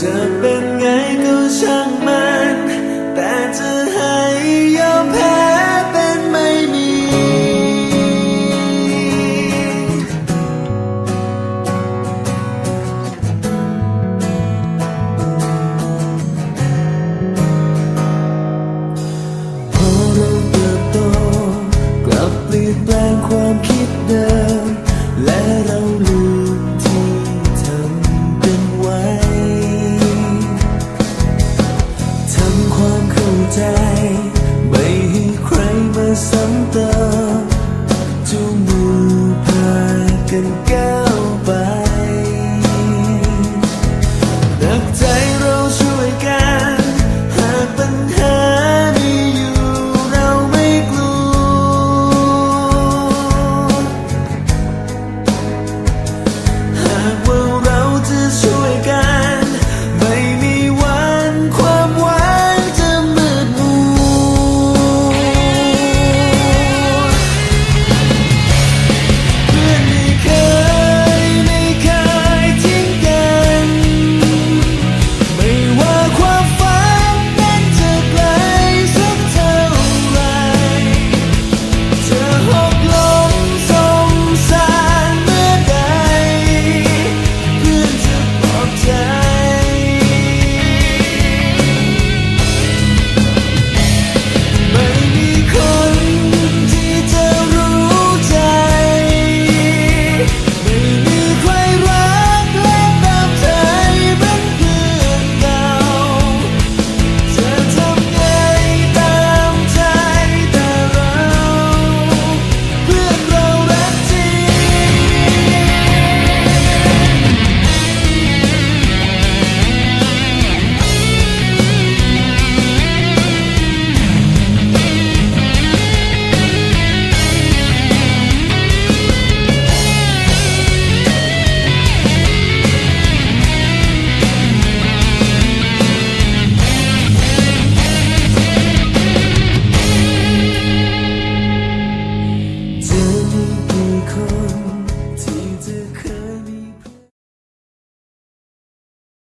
จะเป็นไงก็ช่างมัน แต่จะ จ ไม่ให้ใครมาซ้ำเติมจูมือพากันแก้